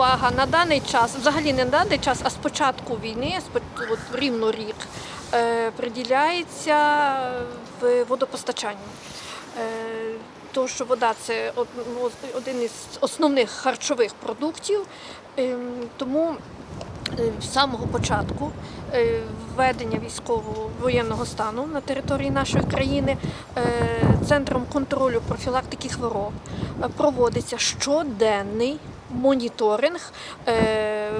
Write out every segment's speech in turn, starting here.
увага на даний час, взагалі не на даний час, а з початку війни, от рівно рік, е, приділяється в водопостачанню. Е, тому що вода це ну, один із основних харчових продуктів, ем, тому е, з самого початку е, введення військового воєнного стану на території нашої країни е, центром контролю профілактики хвороб е, проводиться щоденний моніторинг е,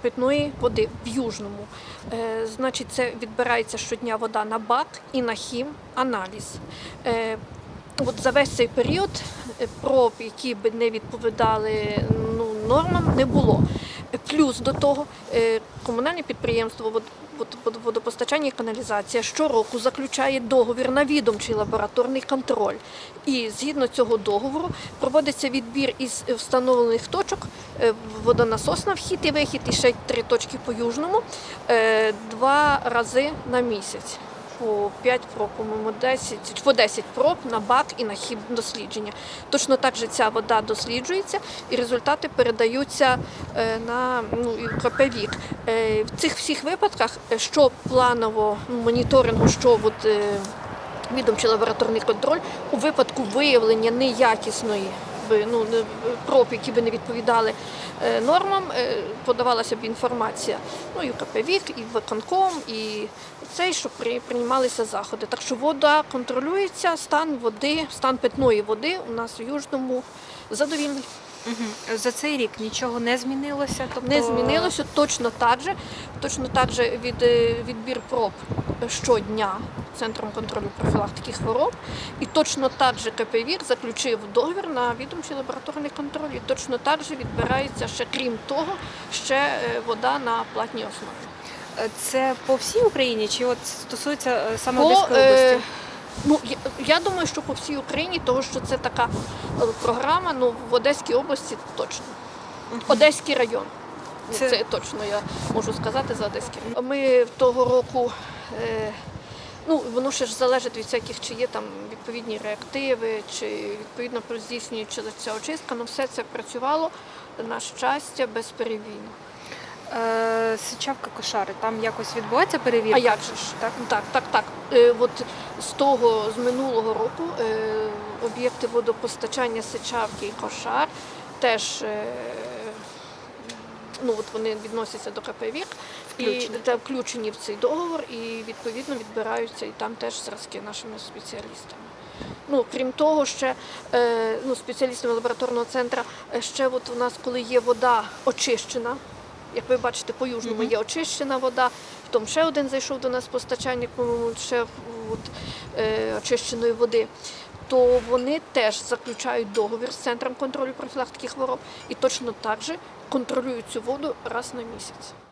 питної води в Южному. Е, Значить, це відбирається щодня вода на бак і на хім аналіз. Е, От за весь цей період проб, які б не відповідали нормам, не було. Плюс до того е, комунальне підприємство «Вод- вод- вод- водопостачання і каналізація щороку заключає договір на відомчий лабораторний контроль. І згідно цього договору проводиться відбір із встановлених точок, е, водонасос на вхід і вихід, і ще три точки по южному, е, два рази на місяць по 5 проб, по-моєму, 10, по 10 проб на бак і на хіб дослідження. Точно так же ця вода досліджується і результати передаються е, на ну, в Е, В цих всіх випадках, е, що планово ну, моніторингу, що от, відомчий лабораторний контроль, у випадку виявлення неякісної би, ну, проб, які би не відповідали е, нормам, е, подавалася б інформація. Ну і КП вік, і виконком, і цей, щоб при- приймалися заходи. Так що вода контролюється, стан води, стан питної води у нас в Южному задовільний. Угу. За цей рік нічого не змінилося? Тобто... Не змінилося точно так же. Точно так же від, е, відбір проб щодня Центром контролю профілактики хвороб. І точно так же КПВІР заключив договір на відомчий лабораторний контроль. І точно так же відбирається ще крім того, ще е, вода на платній основі. Е, Це по всій Україні чи от стосується саме Одеської області? Ну, я, я думаю, що по всій Україні, тому що це така е, програма, ну в Одеській області точно. Одеський район. Ну, Це- Це... точно я можу сказати за Одеський район. Ми того року, е, ну воно ще ж залежить від всяких, чи є там відповідні реактиви, чи відповідно здійснюється ця очистка, ну все це працювало на щастя безперебійно. Е, Сичавка кошари, там якось відбувається перевірка? А як же ж? Так, так, так. так. Е, от з того, з минулого року е, об'єкти водопостачання Сичавки і Кошар теж е, ну, от вони відносяться до КП «Вік» і Включені. та, включені в цей договор і відповідно відбираються і там теж зразки нашими спеціалістами. Ну, крім того, ще е, ну, спеціалістами лабораторного центру, е, ще от у нас, коли є вода очищена, як ви бачите, по южному є очищена вода, потім ще один зайшов до нас постачальник, ще от, е, очищеної води. То вони теж заключають договір з центром контролю профілактики хвороб і точно так же контролюють цю воду раз на місяць.